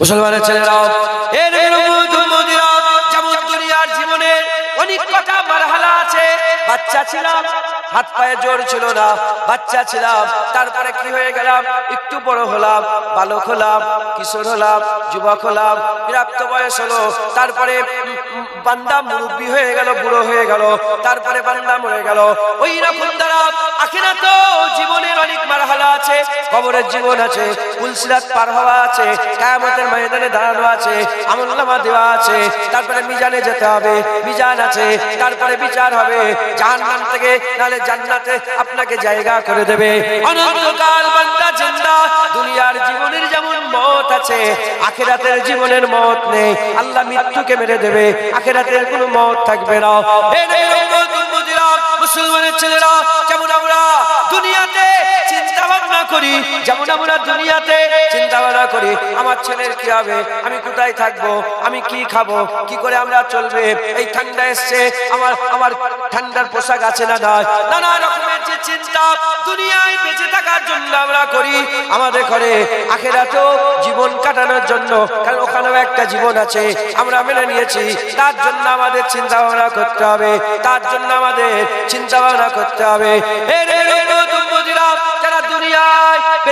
মুসলমানের ছেলেরাও, এর যেমন জীবনে অনেক মারহালা আছে, বাচ্চা ছিলাম, হাত পায়ে জোর ছিল না, বাচ্চা ছিলাম, তারপরে কি হয়ে গেলাম? একটু বড় হলাম, বালক হলাম, কিশোর হলাম, যুবক হলাম প্রাপ্ত বয়স হলো, তারপরে বান্দা মুরব্বী হয়ে গেল, বুড়ো হয়ে গেল, তারপরে বান্দা মরে গেল। ওই রকম দ্বারা আখেরা তো জীবনের অনেক মারহালা আছে, কবরের জীবন আছে পুলসিরাত পার হওয়া আছে, কায়ামতের ময়দানে দাঁড়ানো আছে, আমলনামা দেওয়া আছে, তারপরে মিজানে যেতে হবে, মিজান আছে, তারপরে বিচার হবে, জাহান্নাম থেকে নালে জান্নাতে আপনাকে জায়গা করে দেবে। অনন্তকাল বান্দা জিন্দা দুনিয়ার জীবনের যেমন মত আছে, আখেরাতের জীবনের মত নেই। আল্লাহ মৃত্যুকে মেরে দেবে, আখেরাতের কোনো মত থাকবে না। মুসলমানের ছেলেরা, যেমন আমরা করি, যেমন আমরা দুনিয়াতে চিন্তা ভাবনা করি, আমার ছেলের কি হবে, আমি কোথায় থাকব, আমি কি খাব, কি করে আমরা চলবে, এই ঠান্ডা এসছে, আমার আমার ঠান্ডার পোশাক আছে না নয় নানা রকমের যে চিন্তা দুনিয়ায় বেঁচে থাকার জন্য আমরা করি, আমাদের ঘরে আখেরাতেও জীবন কাটানোর জন্য, কারণ ওখানেও একটা জীবন আছে, আমরা মেনে নিয়েছি, তার জন্য আমাদের চিন্তা ভাবনা করতে হবে, তার জন্য আমাদের চিন্তা ভাবনা করতে হবে। এ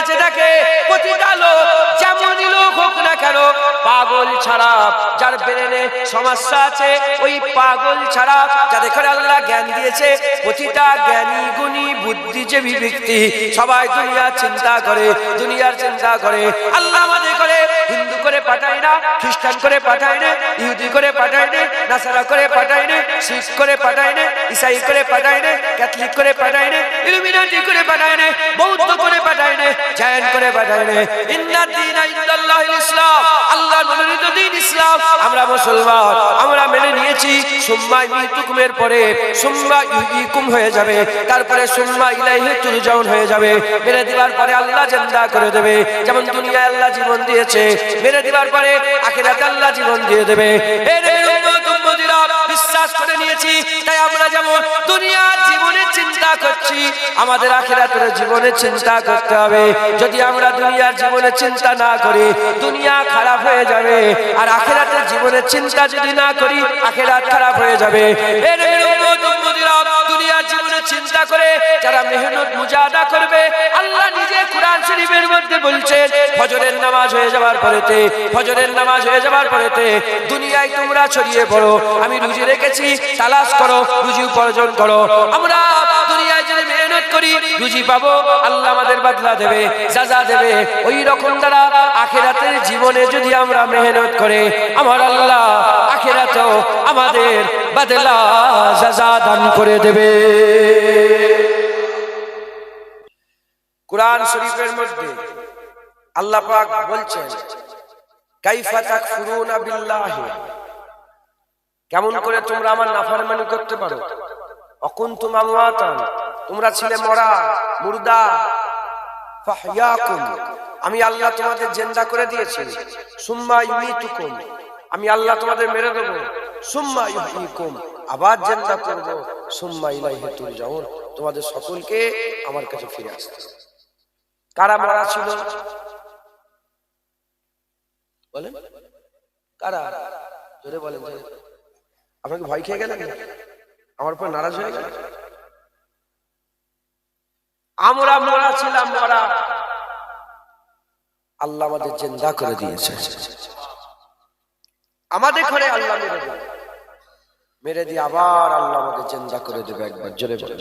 বেঁচে থাকে প্রতিটা লোক যেমনই লোক হোক না কেন, পাগল ছাড়া যার ব্রেনে সমস্যা আছে, ওই পাগল ছাড়া যাদের ঘরে আল্লাহ জ্ঞান দিয়েছে প্রতিটা জ্ঞানী, গুণী, বুদ্ধিজীবী ব্যক্তি, সবাই দুনিয়ার চিন্তা করে, দুনিয়ার চিন্তা করে। আল্লাহ আমাদের করে হিন্দু করে পাঠায় না, খ্রিস্টান করে পাঠায় না, ইহুদি করে পাঠায় না, নাসারা করে পাঠায় না করে পাঠায় না ইসাই করে পাঠায় না ক্যাথলিক করে পাঠায় না ইলুমিনাটি করে পাঠায় না বৌদ্ধ করে পাঠায় না জৈন করে পাঠায় না ইসলাম আল্লাহ মনোনীত দিন ইসলাম আমরা মুসলমান আমরা মেনে নিয়েছি সুম্মা ইতুকুমের পরে সুম্মা ইকুম হয়ে যাবে তারপরে সুম্মা ইলাইহি তুরজাউন হয়ে যাবে মেরে দেওয়ার পরে আল্লাহ জিন্দা করে দেবে যেমন দুনিয়ায় আল্লাহ জীবন দিয়েছে মেরে দেওয়ার পরে আখিরাতে আল্লাহ জীবন দিয়ে দেবে এর বিশ্বাস করে নিয়েছি, তাই আমরা যেমন দুনিয়ার জীবনের চিন্তা করছি, আমাদের আখেরাতের জীবনে চিন্তা করতে হবে। যদি আমরা দুনিয়ার জীবনে চিন্তা না করি, দুনিয়া খারাপ হয়ে যাবে, আর আখেরাতের জীবনে চিন্তা যদি না করি, আখেরাত খারাপ হয়ে যাবে। এর জীবনের করে, যারা মেহনত মুজাহাদা করবে, আল্লাহ নিজে কোরআন শরীফের মধ্যে বলছেন ফজরের নামাজ হয়ে যাওয়ার পরেতে, ফজরের নামাজ হয়ে যাওয়ার পরেতে, দুনিয়ায় তোমরা ছড়িয়ে পড়ো, আমি রুজি রেখেছি, তালাশ করো, রুজি উপার্জন করো, আমরা করি রুজি পাবো, আল্লাহ আমাদের বদলা দেবে সাজা দেবে। ওই রকম দ্বারা আখেরাতের জীবনে যদি আমরা মেহনত করে, আমার আল্লাহ আখেরাতেও আমাদের বদলা সাজা দান করে দেবে। কোরআন শরীফের মধ্যে আল্লাহ পাক বলছেন, কাইফা তাকফুরুনা বিল্লাহি। কেমন করে তোমরা আমার নাফরমানি করতে পারো? অকুন্তুম আমওয়াতান। তোমরা ছিলে মরা, মুর্দা। আমি আল্লাহ তোমাদের জিন্দা করে দিয়েছি। সুম্মা ইউমিতুকুম। আমি আল্লাহ তোমাদের মেরে দেব। সুম্মা ইউহিকুম আবার জিন্দা করব। সুম্মা ইলাইহি তুরজাউন। তোমাদের সকলকে আমার কাছে ফিরে আসতে। কারা মারা ছিল? বলেন। কারা? জোরে বলেন আপনাকে ভয় খেয়ে গেলেন? আমার উপর নারাজ হয়ে গেলেন? আমরা মরা ছিলাম মরা আল্লাহ আমাদের জিন্দা করে দিয়েছে। আমাদের ঘরে আল্লাহ মেরে দেবে মেরে দিয়ে আবার আল্লাহ আমাদের জিন্দা করে দেবে একবার, জোরে বলে।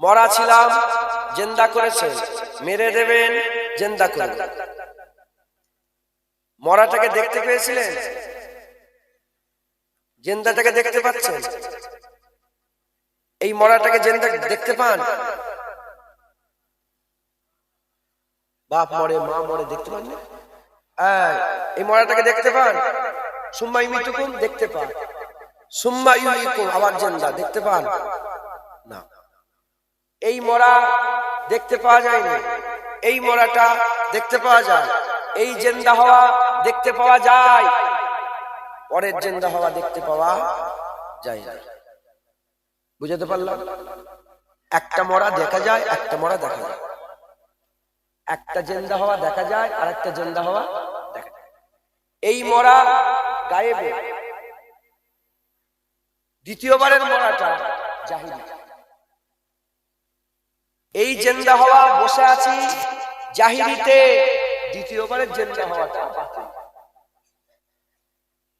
মরা ছিলাম, জেন্দা করেছেন মেরে দেবেন, জেন্দা করে মরাটাকে দেখতে পেয়েছিলেন? জেন্দাটাকে দেখতে পাচ্ছেন? এই মরাটাকে জেন্দা দেখতে পান? বাপ মরে, মা মরে, দেখতে পান না? এই মরাটাকে দেখতে পান? সুম্মা ইমিতুকুম দেখতে পান। সুম্মা ইউইকুম আবার জেন্দা, দেখতে পান? না। এই মরা দেখতে পাওয়া যায়নি। এই মরাটা দেখতে পাওয়া যায়। এই জেন্দা হওয়া দেখতে পাওয়া যায়। পরের জেন্দা হওয়া দেখতে পাওয়া যায় না। বুঝাতে পারলাম? একটা মরা দেখা যায়, একটা মরা দেখা যায়। একটা জেন্দা হওয়া দেখা যায়, আর একটা জেন্দা হওয়া দেখা এই মরা গায়েবে দ্বিতীয়বারের মরাটা জাহিলি। এই জেন্দা হওয়া বসে আছি জাহিরিতে দ্বিতীয়বারের জেন্দা হওয়াটা বাতিল।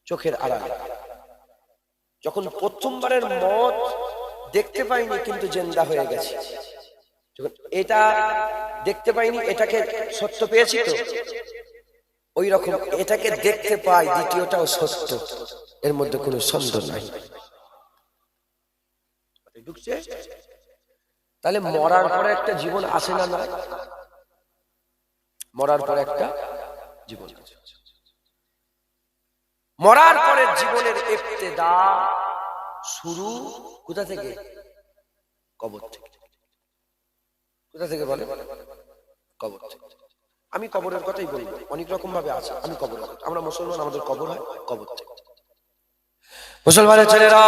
চোখের আড়ালে। যখন প্রথমবারের মত দেখতে পাইনি, কিন্তু জেন্দা হয়ে গেছে। এটা দেখতে পাইনি, এটাকে সত্য পেয়েছি তো? ওই রকম এটাকে দেখতে পাই, দ্বিতীয়টাও সত্য। এর মধ্যে কোনো সন্দেহ নাই। তাহলে মরার পরে একটা জীবন আসে না না মরার পরে একটা জীবন মরার পরে জীবনের ইবতেদা শুরু কোথা থেকে? কবর থেকে। কোথা থেকে বলে? কবর থেকে। আমি কবরের কথাই বলি অনেক রকম ভাবে আছে। আমি কবর আমরা মুসলমান, আমাদের কবর হয় কবর থেকে। মুসলমানের ছেলেরা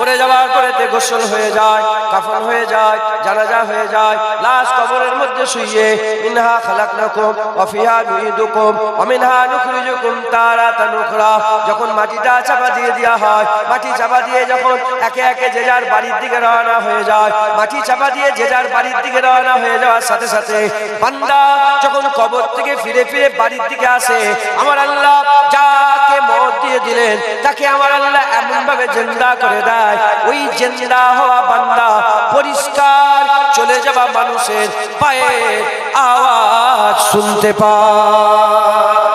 মরে যাওয়ার পরেতে গোসল হয়ে যায়, কাফন হয়ে যায়, জানাজা হয়ে যায়, লাশ কবরের মধ্যে শুইয়ে, মিনহা খালাকনাকুম ওয়া ফিহা নুইদুকুম ওয়া মিনহা নুখরিজুকুম তারাতান উখরা। যখন মাটিটা চাপা দিয়ে দেওয়া হয়, মাটি চাপা দিয়ে যখন একে একে যে যার বাড়ির দিকে রওনা হয়ে যায়, মাটি চাপা দিয়ে যে যার বাড়ির দিকে রওনা হয়ে যাওয়ার সাথে সাথে বান্দা যখন কবর থেকে ফিরে ফিরে বাড়ির দিকে আসে, আমার আল্লাহ যাকে মত দিয়ে দিলেন, তাকে আমার আল্লাহ এমনভাবে জিন্দা করে দেয় ওই জিন্দা হওয়া বান্দা পরিষ্কার চলে যাওয়া মানুষের পায়ের আওয়াজ শুনতে পায়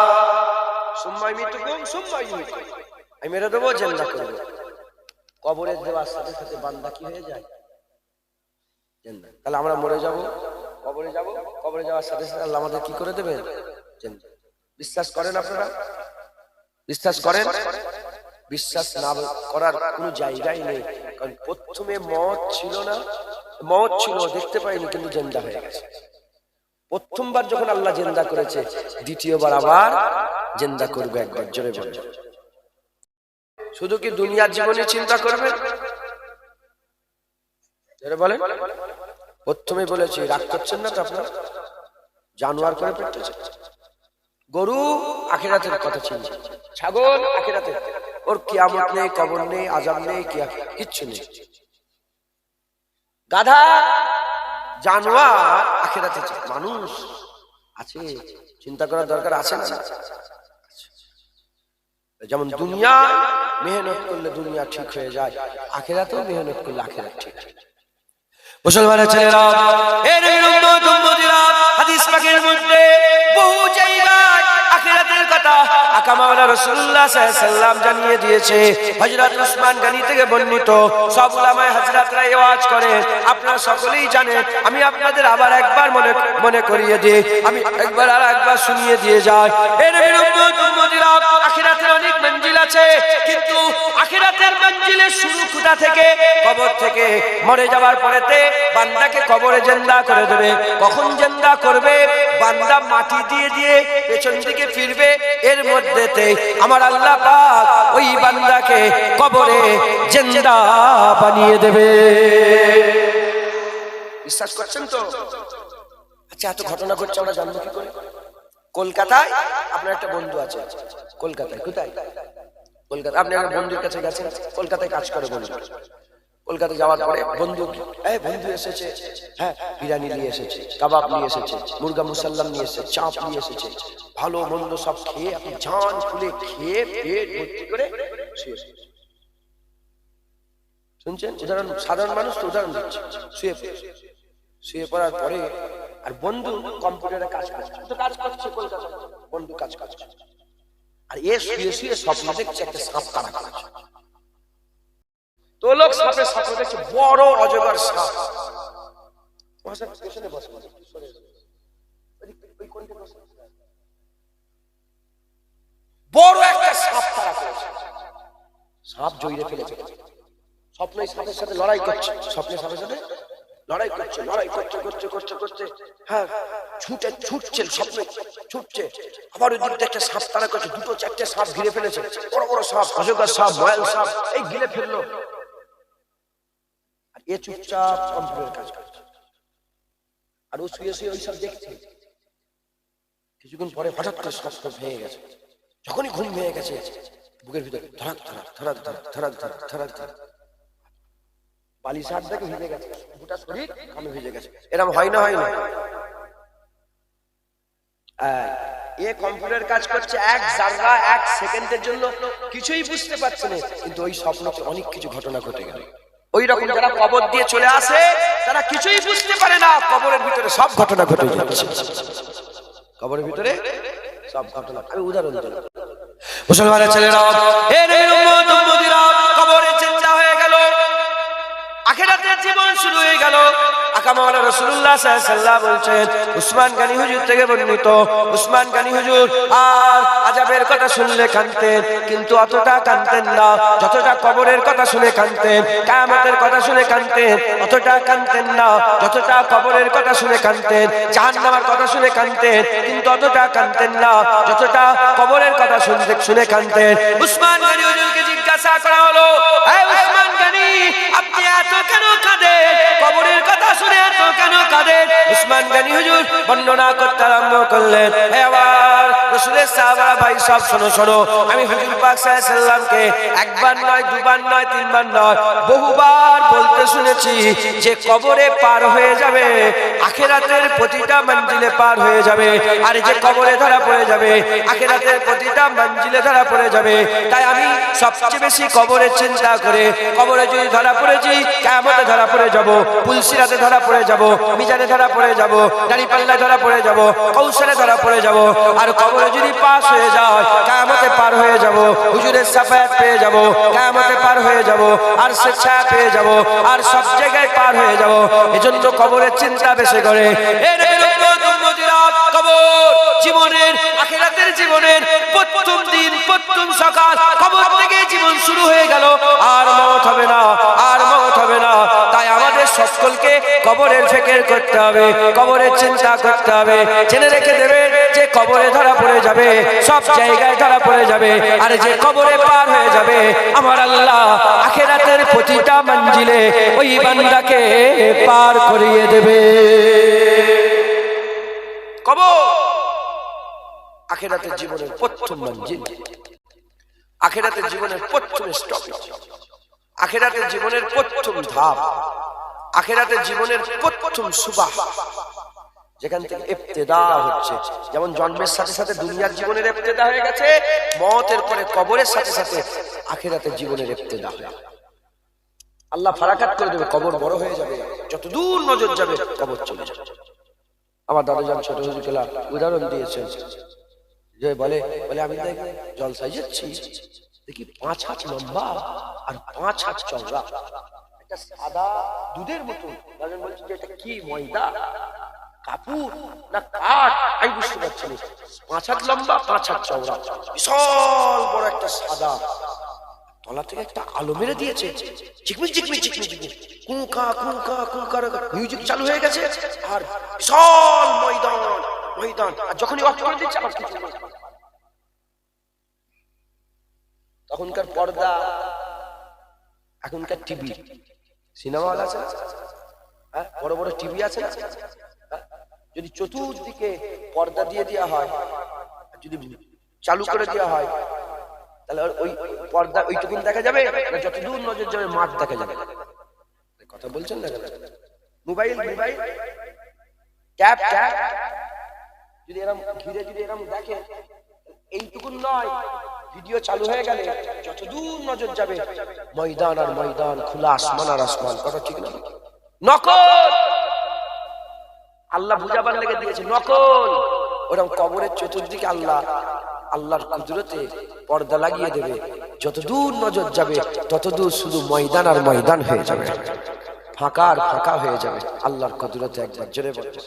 বিশ্বাস করেন আপনারা? বিশ্বাস করেন? বিশ্বাস না করার কোনো জায়গাই নেই। কারণ প্রথমে মত ছিল না, মত ছিল, দেখতে পাইনি, কিন্তু জেন্দা হয়ে গেছে। প্রথমবার যখন আল্লাহ জেন্দা করেছে, দ্বিতীয়বার আবার জেন্দা করবে একবার, জোরে বলে। শুধু কি দুনিয়ার জীবনে চিন্তা করবে? বলেন। প্রথমে বলেছি, রাগ করছেন না তো আপনার? জানোয়ার করে পেটেছে গরু আখেরাতের কথা চিনছে। ছাগল আখেরাতের ওর কিয়ামত নেই কবর নেই আজাব নেই কিয়া কিচ্ছু নেই গাধা জানোয়ার আখেরাতে মানুষ আছে চিন্তা করার দরকার আছে না যেমন দুনিয়া মেহনত করলে দুনিয়া ঠিক হয়ে যায় আখেরাতেও মেহনত করলে আখেরাত ঠিক মুসলমানের ছেলেরা এর উম্মত আখিরাতের উসমান গনি থেকে বর্ণিত সব উলামায়ে হযরতরা এই ওয়াজ করেন আপনারা সকলেই জানেন, আমি আপনাদের আবার একবার মনে মনে করিয়ে দিই, আমি একবার আর একবার শুনিয়ে দিয়ে যাই। অনেক মঞ্জিল আছে, কিন্তু আখিরাতের মঞ্জিলের শুরু কোথা থেকে? কবর থেকে। মরে যাওয়ার পরেতে বান্দাকে কবরে জেন্দা করে দেবে। কখন জেন্দা করবে? বান্দা মাটি দিয়ে দিয়ে পেছন দিকে ফিরবে। এর মধ্যেতে আমার আল্লাহ পাক ওই বান্দাকে কবরে জেন্দা বানিয়ে দেবে। বিশ্বাস করছেন তো? আচ্ছা এত ঘটনা ঘটছে, আমরা জানব কি করে? কলকাতায় আপনার একটা বন্ধু আছে। কলকাতায়, কোথায়? কলকাতা আপনি আমার বন্ধুর কাছে গেছেন, কলকাতায় কাজ করে বন্ধু কলকাতা যাওয়ার পরে বন্ধু এই বন্ধু এসেছে। হ্যাঁ বিরিয়ানি নিয়ে এসেছে, কাবাব নিয়ে এসেছে, মুরগা মুসাল্লাম নিয়ে এসেছে, চাপ নিয়ে এসেছে। ভালো মন্দ সব খেয়ে আপনি জান খুলে খেয়ে পেট ভর্তি করে শুনছেন? উদাহরণ সাধারণ মানুষ তো উদাহরণ দিচ্ছে, শুয়ে শুয়ে পড়ার পরে আর বন্ধু কম্পিউটারে কাজ করছে। কাজ করছে বন্ধু কাজ করছে। আর এ শুয়ে শুয়ে স্বপ্ন দেখছে একটা সাপ তারা করছে। তো দেখছে, বড় অজগর সাপ। একটা সাপ সাপ ফেলেছে। স্বপ্নে সাপের সাথে লড়াই করছে। স্বপ্নের সাপের সাথে লড়াই করছে লড়াই করছে করছে করছে করছে। হ্যাঁ ছুটে, ছুটছে স্বপ্নে, ছুটছে। আবার ওই দিকটা একটা সাপ তারা করছে, দুটো চারটে সাপ ঘিরে ফেলেছে। বড় বড় সাপ, অজগর সাপ ময়াল সাপ, এই ঘিরে ফেলল। আর এ চুপচাপ কম্পিউটার কাজ করছে। আর ও শুয়ে শুয়ে ওইসব দেখছে। কিছুক্ষণ পরে হঠাৎ করে শ্বাস ভেঙে গেছে। যখনই ঘুম ভেঙে গেছে, বুকের ভিতরে ধরাক ধরাক ধরাক ধরাক ধরাক ধরাক ধরাক অনেক কিছু ঘটনা ঘটে গেল। ওই রকম যারা কবর দিয়ে চলে আসে, তারা কিছুই বুঝতে পারে না। কবরের ভিতরে সব ঘটনা ঘটে যাচ্ছে। কবরের ভিতরে সব ঘটনা। আমি উদাহরণ দিলাম। মুসলমানের ছেলেরা শুরু হয়ে গেল। কথা শুনে কিন্তু অতটা না কবরের কথা শুনে উসমান জিজ্ঞাসা করা হলো কেন কাঁদেন উসমান গানি হুজুর বর্ণনা করতে আরম্ভ করলেন, হে আবার রসুলের সাহাবা ভাই, সব শোনো শোনো, আমি হুজুর পাক সাল্লামকে একবার নয়, দুবার নয়, তিনবার নয়, বহুবার বলতে শুনেছি যে কবরে পার হয়ে যাবে, আখেরাতের প্রতিটা মঞ্জিলে পার হয়ে যাবে। আর যে কবরে ধরা পড়ে যাবে, আখেরাতের প্রতিটা মঞ্জিলে ধরা পড়ে যাবে। তাই আমি সবচেয়ে বেশি কবরের চিন্তা করে, কবরে যদি ধরা পড়েছি কেমতে ধরা পড়ে যাব পুলসিরাতে ধরা পড়ে যাব মিজানে ধরা পড়ে যাব দাঁড়িপাল্লায় ধরা পড়ে যাব, কৌশলে ধরা পড়ে যাব, আর কবরে যদি পাস হয়ে যায় কেমতে পার হয়ে যাব, হুজুরের সাফায়াত পেয়ে যাব কেমতে পার হয়ে যাব, আর স্বেচ্ছা পেয়ে যাব, আর সব জায়গায় পার হয়ে যাব, এজন্য কবরের চিন্তা বেশি করে। জীবনের, আখিরাতের জীবনের প্রথম দিন, প্রথম সকাল, কবর থেকে জীবন শুরু হয়ে গেল। আর মত হবে না, আর মত হবে না। সকলকে কবরের ফেকের করতে হবে, কবরের চিন্তা করতে হবে। জেনে রেখে দেবে যে কবরে ধরা পড়ে যাবে, সব জায়গায় ধরা পড়ে যাবে, আর যে কবরে পার হয়ে যাবে, আমার আল্লাহ আখেরাতের প্রতিটা মঞ্জিলে ওই বান্দাকে পার করিয়ে দেবে। কবর আখেরাতের জীবনের প্রথম মঞ্জিল। আখেরাতের জীবনের প্রথম স্টপ। আখেরাতের জীবনের প্রথম ধাপ। আখেরাতের জীবনের প্রথম সুবাহ। যেখান থেকে ইবতেদা হচ্ছে। যেমন জন্মের সাথে সাথে দুনিয়ার জীবনের ইবতেদা হয়ে গেছে, মতের পরে কবরের সাথে সাথে আখেরাতের জীবনের ইবতেদা হয়ে আল্লাহ ফারাকাত করে দেবে, কবর বড় হয়ে যাবে। যত দূর নজর যাবে, কবর চলে যাবে। আমার দাদাজান ছোট হুজুরকেলা উদাহরণ দিয়েছেন। যে বলে বলে, আমি জলসাই যাচ্ছি। দেখি পাঁচ হাত লম্বা আর পাঁচ হাত চওড়া। একটা সাদা দুধের মতো। দাদাজান বলছে যে, এটা কি ময়দা? কাপুর না কাঠ? আমি বুঝতে পারছি না। পাঁচ হাত লম্বা, পাঁচ হাত চওড়া। বিশাল বড় একটা সাদা। তলা থেকে একটা আলো মেরে দিয়েছে। চিকমিক চিকমিক চিকমিক চিকমিক। কুকা কুকা কুকার মিউজিক চালু হয়ে গেছে। আর বিশাল ময়দান ময়দান। আর যখনই অফ করে দিচ্ছে কিছু তখনকার পর্দা, এখনকার টিভি। সিনেমা হল আছে হ্যাঁ? বড় বড় টিভি আছে? যদি চতুর্দিকে পর্দা দিয়ে দেওয়া হয়, যদি চালু করে দেওয়া হয়, তাহলে ওই পর্দা ওইটুকুন দেখা যাবে? না যত দূর নজর যাবে, মাঠ দেখা যাবে? কথা বলছেন না মোবাইল মোবাইল। Tap tap. যদি এরকম ঘিরে, যদি এরকম দেখে, এইটুকুন নয়, ভিডিও চালু হয়ে গেলে দূর নজর যাবে। ময়দান আর ময়দান, খোলা আসমান আর আসমান, কথা ঠিক না? নকল! আল্লাহ বুঝাবার লেগে দিয়েছে, নকল! ওরকম কবরের চতুর্দিকে আল্লাহ, আল্লাহর কুদরতে পর্দা লাগিয়ে দেবে। যত দূর নজর যাবে, তত দূর শুধু ময়দান আর ময়দান হয়ে যাবে। ফাঁকা আর ফাঁকা হয়ে যাবে, আল্লাহর কুদরতে একবার জোরে বলছে